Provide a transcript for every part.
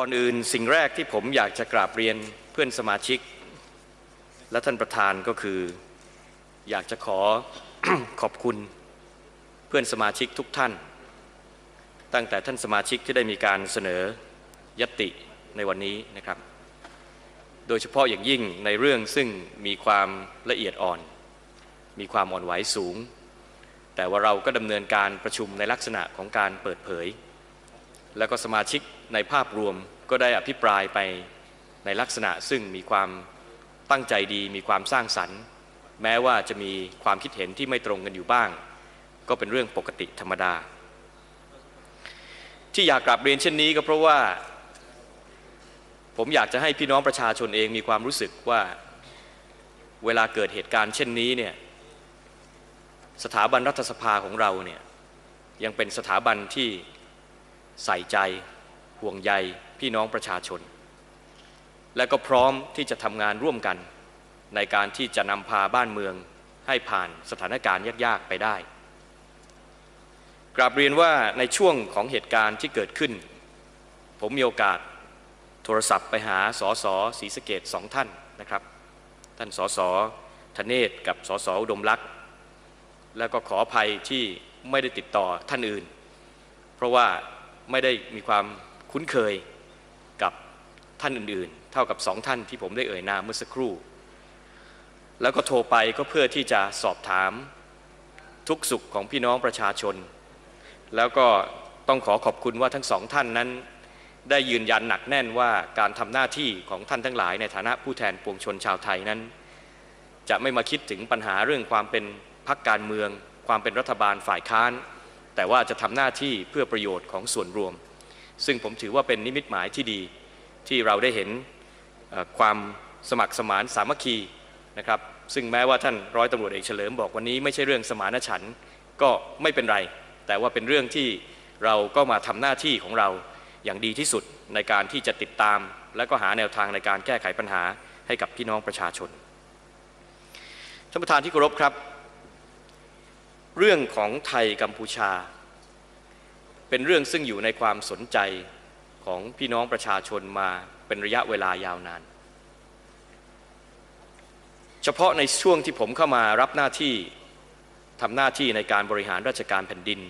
ก่อนอื่นสิ่งแรกที่ผมอยากจะกราบเรียนเพื่อนสมาชิก และท่านประธานก็คือ อยากจะขอขอบคุณเพื่อนสมาชิกทุกท่าน ตั้งแต่ท่านสมาชิกที่ได้มีการเสนอยติในวันนี้นะครับ โดยเฉพาะอย่างยิ่งในเรื่องซึ่งมีความละเอียดอ่อน มีความอ่อนไหวสูง แต่ว่าเราก็ดำเนินการประชุมในลักษณะของการเปิดเผย แล้วก็สมาชิกในภาพรวมก็ได้อภิปรายไปในลักษณะซึ่งมีความตั้งใจดี มีความสร้างสรรค์ แม้ว่าจะมีความคิดเห็นที่ไม่ตรงกันอยู่บ้าง ก็เป็นเรื่องปกติธรรมดา ที่อยากกลับเรียนเช่นนี้ก็เพราะว่า ผมอยากจะให้พี่น้องประชาชนเองมีความรู้สึกว่าเวลาเกิดเหตุการณ์เช่นนี้เนี่ยสถาบันรัฐสภาของเราเนี่ยยังเป็นสถาบันที่ ใส่ใจ ห่วงใยพี่น้องประชาชน และก็พร้อมที่จะทำงานร่วมกัน ในการที่จะนำพาบ้านเมืองให้ผ่านสถานการณ์ยากๆไปได้ กราบเรียนว่าในช่วงของเหตุการณ์ที่เกิดขึ้น ผมมีโอกาสโทรศัพท์ไปหาสอสอศรีสะเกดสองท่านนะครับ ท่านสอสอธเนศกับสอสออุดมลักษ์แล้วก็ขออภัยที่ไม่ได้ติดต่อท่านอื่น เพราะว่า ไม่ได้มีความคุ้นเคยกับท่านอื่นๆ เท่ากับสองท่านที่ผมได้เอ่ยนามเมื่อสักครู่ แล้วก็โทรไปก็เพื่อที่จะสอบถามทุกสุขของพี่น้องประชาชน แล้วก็ต้องขอขอบคุณว่าทั้งสองท่านนั้น ได้ยืนยันหนักแน่นว่าการทำหน้าที่ของท่านทั้งหลาย ในฐานะผู้แทนปวงชนชาวไทยนั้น จะไม่มาคิดถึงปัญหาเรื่องความเป็นพักการเมือง ความเป็นรัฐบาลฝ่ายค้าน แต่ว่าจะทำหน้าที่เพื่อประโยชน์ของส่วนรวม ซึ่งผมถือว่าเป็นนิมิตหมายที่ดีที่เราได้เห็นความสมัครสมานสามัคคีนะครับซึ่งแม้ว่าท่านร้อยตำรวจเอกเฉลิมบอกวันนี้ไม่ใช่เรื่องสมานฉันท์ก็ไม่เป็นไร แต่ว่าเป็นเรื่องที่เราก็มาทำหน้าที่ของเราอย่างดีที่สุดในการที่จะติดตาม และก็หาแนวทางในการแก้ไขปัญหาให้กับพี่น้องประชาชนท่านประธานที่เคารพครับ เรื่องของไทยกัมพูชา เป็นเรื่องซึ่งอยู่ในความสนใจของพี่น้องประชาชนมาเป็นระยะเวลายาวนาน เฉพาะในช่วงที่ผมเข้ามารับหน้าที่ทำหน้าที่ในการบริหารราชการแผ่นดิน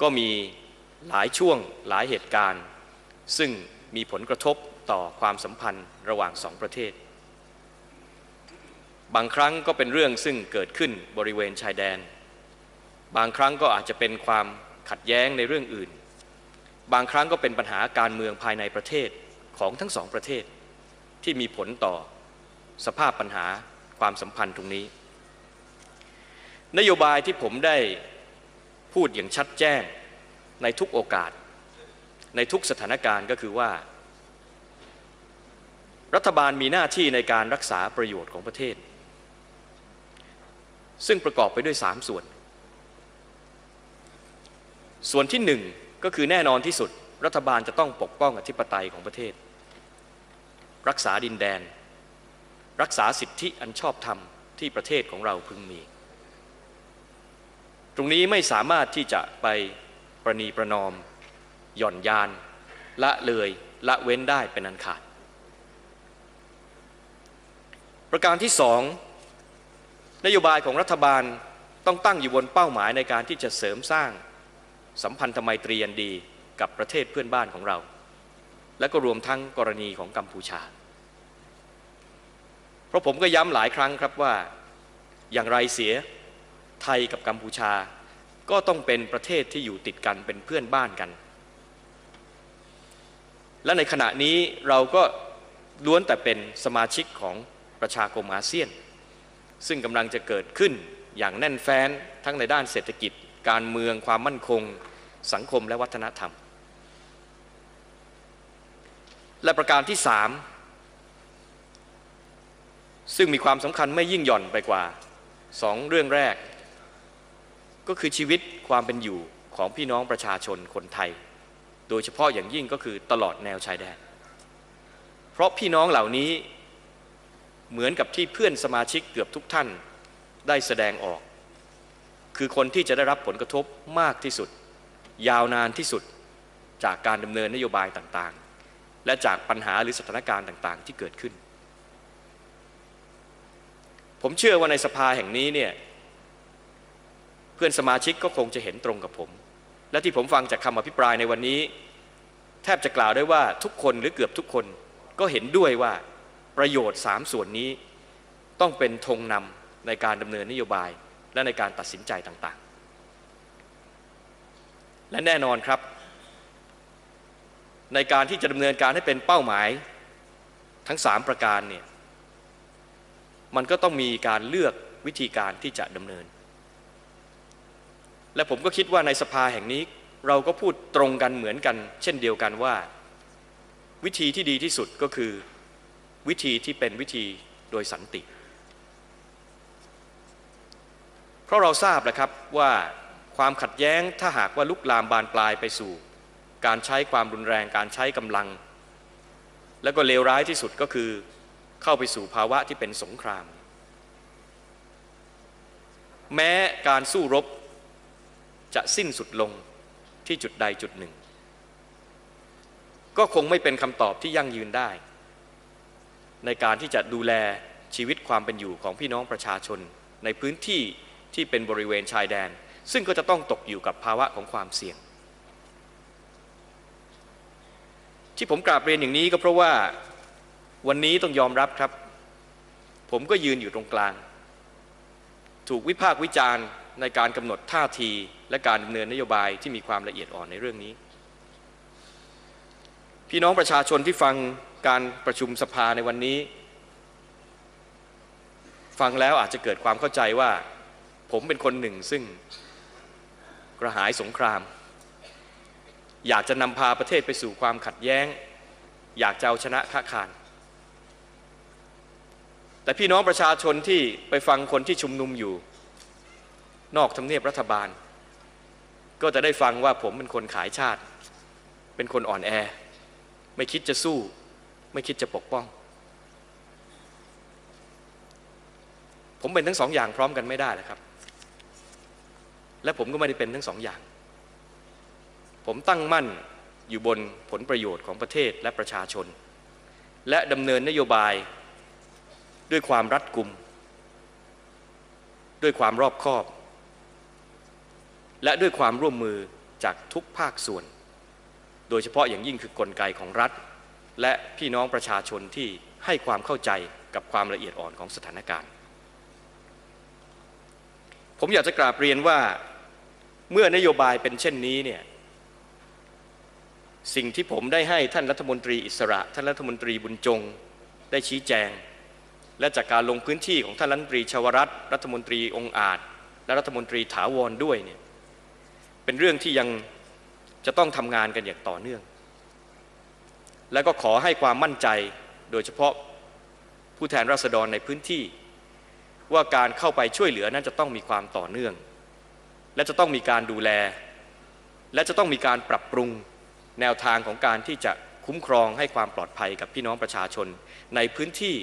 ก็มีหลายช่วงหลายเหตุการณ์ ซึ่งมีผลกระทบต่อความสัมพันธ์ระหว่างสองประเทศ บางครั้งก็เป็นเรื่องซึ่งเกิดขึ้นบริเวณชายแดน บางครั้งก็อาจจะเป็นความขัดแย้งในเรื่องอื่น บางครั้งก็เป็นปัญหาการเมืองภายในประเทศของทั้งสองประเทศ ที่มีผลต่อสภาพปัญหาความสัมพันธ์ตรงนี้ นโยบายที่ผมได้พูดอย่างชัดแจ้งในทุกโอกาส ในทุกสถานการณ์ก็คือว่า รัฐบาลมีหน้าที่ในการรักษาประโยชน์ของประเทศ ซึ่งประกอบไปด้วยสามส่วน ส่วนที่หนึ่งก็คือแน่นอนที่สุด รัฐบาลจะต้องปกป้องอธิปไตยของประเทศ รักษาดินแดน รักษาสิทธิอันชอบธรรมที่ประเทศของเราพึงมี ตรงนี้ไม่สามารถที่จะไปประนีประนอม หย่อนยาน ละเลยละเว้นได้เป็นอันขาด ประการที่สองนโยบายของรัฐบาลต้องตั้งอยู่บนเป้าหมายในการที่จะเสริมสร้าง สัมพันธไมตรีอันดีกับประเทศเพื่อนบ้านของเรา และก็รวมทั้งกรณีของกัมพูชา เพราะผมก็ย้ำหลายครั้งครับว่า อย่างไรเสียไทยกับกัมพูชา ก็ต้องเป็นประเทศที่อยู่ติดกันเป็นเพื่อนบ้านกัน และในขณะนี้เราก็ล้วนแต่เป็นสมาชิกของประชาคมอาเซียน ซึ่งกำลังจะเกิดขึ้นอย่างแน่นแฟ้นทั้งในด้านเศรษฐกิจ การเมืองความมั่นคง สังคมและวัฒนธรรม และประการที่สามซึ่งมีความสำคัญไม่ยิ่งหย่อนไปกว่าสองเรื่องแรก ก็คือชีวิตความเป็นอยู่ของพี่น้องประชาชนคนไทย โดยเฉพาะอย่างยิ่งก็คือตลอดแนวชายแดน เพราะพี่น้องเหล่านี้เหมือนกับที่เพื่อนสมาชิกเกือบทุกท่านได้แสดงออก คือคนที่จะได้รับผลกระทบมากที่สุด ยาวนานที่สุดจากการดำเนินนโยบายต่างๆ และจากปัญหาหรือสถานการณ์ต่างๆ ที่เกิดขึ้น ผมเชื่อว่าในสภาแห่งนี้เนี่ยเพื่อนสมาชิกก็คงจะเห็นตรงกับผม และที่ผมฟังจากคำอภิปรายในวันนี้ แทบจะกล่าวได้ว่าทุกคนหรือเกือบทุกคนก็เห็นด้วยว่าประโยชน์สามส่วนนี้ต้องเป็นธงนำในการดำเนินนโยบายและในการตัดสินใจต่างๆ และแน่นอนครับ ในการที่จะดำเนินการให้เป็นเป้าหมายทั้งสามประการเนี่ยมันก็ต้องมีการเลือกวิธีการที่จะดำเนิน และผมก็คิดว่าในสภาแห่งนี้เราก็พูดตรงกันเหมือนกัน เช่นเดียวกันว่า วิธีที่ดีที่สุดก็คือวิธีที่เป็นวิธีโดยสันติ เพราะเราทราบแล้วครับว่า ความขัดแย้งถ้าหากว่าลุกลามบานปลายไปสู่ การใช้ความรุนแรงการใช้กำลัง แล้วก็เลวร้ายที่สุดก็คือเข้าไปสู่ภาวะที่เป็นสงคราม แม้การสู้รบจะสิ้นสุดลงที่จุดใดจุดหนึ่ง ก็คงไม่เป็นคำตอบที่ยั่งยืนได้ ในการที่จะดูแลชีวิตความเป็นอยู่ของพี่น้องประชาชนในพื้นที่ที่เป็นบริเวณชายแดน ซึ่งก็จะต้องตกอยู่กับภาวะของความเสี่ยง ที่ผมกราบเรียนอย่างนี้ก็เพราะว่าวันนี้ต้องยอมรับครับ ผมก็ยืนอยู่ตรงกลาง ถูกวิพากษ์วิจารณ์ในการกำหนดท่าทีและการดำเนินนโยบายที่มีความละเอียดอ่อนในเรื่องนี้ พี่น้องประชาชนที่ฟังการประชุมสภาในวันนี้ ฟังแล้วอาจจะเกิดความเข้าใจว่า ผมเป็นคนหนึ่งซึ่ง กระหายสงคราม อยากจะนำพาประเทศไปสู่ความขัดแย้ง อยากจะเอาชนะค้าคาร แต่พี่น้องประชาชนที่ไปฟังคนที่ชุมนุมอยู่ นอกทำเนียบรัฐบาล ก็จะได้ฟังว่าผมเป็นคนขายชาติ เป็นคนอ่อนแอ ไม่คิดจะสู้ ไม่คิดจะปกป้องผมเป็นทั้งสองอย่างพร้อมกันไม่ได้แหละครับ และผมก็ไม่ได้เป็นทั้งสองอย่าง ผมตั้งมั่นอยู่บนผลประโยชน์ของประเทศและประชาชน และดำเนินนโยบายด้วยความรัดกุม ด้วยความรอบคอบ และด้วยความร่วมมือจากทุกภาคส่วน โดยเฉพาะอย่างยิ่งคือกลไกของรัฐ และพี่น้องประชาชนที่ให้ความเข้าใจกับความละเอียดอ่อนของสถานการณ์ ผมอยากจะกราบเรียนว่า เมื่อนโยบายเป็นเช่นนี้เนี่ยสิ่งที่ผมได้ให้ท่านรัฐมนตรีอิสระ ท่านรัฐมนตรีบุญจงได้ชี้แจง และจากการลงพื้นที่ของท่านรัฐมนตรีชวรัตรัฐมนตรีองอาจ และรัฐมนตรีถาวรด้วยเนี่ยเป็นเรื่องที่ยังจะต้องทำงานกันอย่างต่อเนื่อง และก็ขอให้ความมั่นใจโดยเฉพาะผู้แทนราษฎรในพื้นที่ ว่าการเข้าไปช่วยเหลือนั้นจะต้องมีความต่อเนื่อง และจะต้องมีการดูแล และจะต้องมีการปรับปรุงแนวทางของการที่จะคุ้มครองให้ความปลอดภัยกับพี่น้องประชาชน ในพื้นที่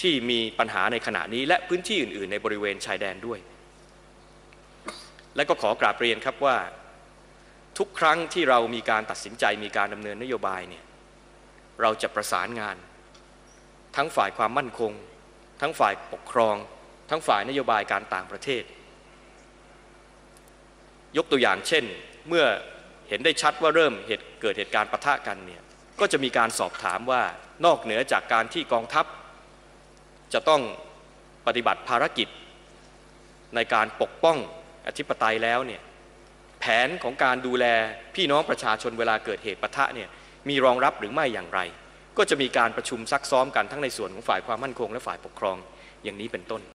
ที่มีปัญหาในขณะนี้ และพื้นที่อื่น ๆ ในบริเวณชายแดนด้วย และก็ขอกราบเรียนครับว่า ทุกครั้งที่เรามีการตัดสินใจมีการดำเนินนโยบายเนี่ยเราจะประสานงาน ทั้งฝ่ายความมั่นคง ทั้งฝ่ายปกครอง ทั้งฝ่ายนโยบายการต่างประเทศ ยกตัวอย่างเช่น เมื่อเห็นได้ชัดว่าเริ่มเหตุเกิดเหตุการณ์ปะทะกันเนี่ยก็จะมีการสอบถามว่านอกเหนือจากการที่กองทัพ จะต้องปฏิบัติภารกิจ ในการปกป้องอธิปไตยแล้วเนี่ยแผนของการดูแลพี่น้องประชาชนเวลาเกิดเหตุปะทะเนี่ยมีรองรับหรือไม่อย่างไร ก็จะมีการประชุมซักซ้อมกันทั้งในส่วนของฝ่ายความมั่นคงและฝ่ายปกครองอย่างนี้เป็นต้น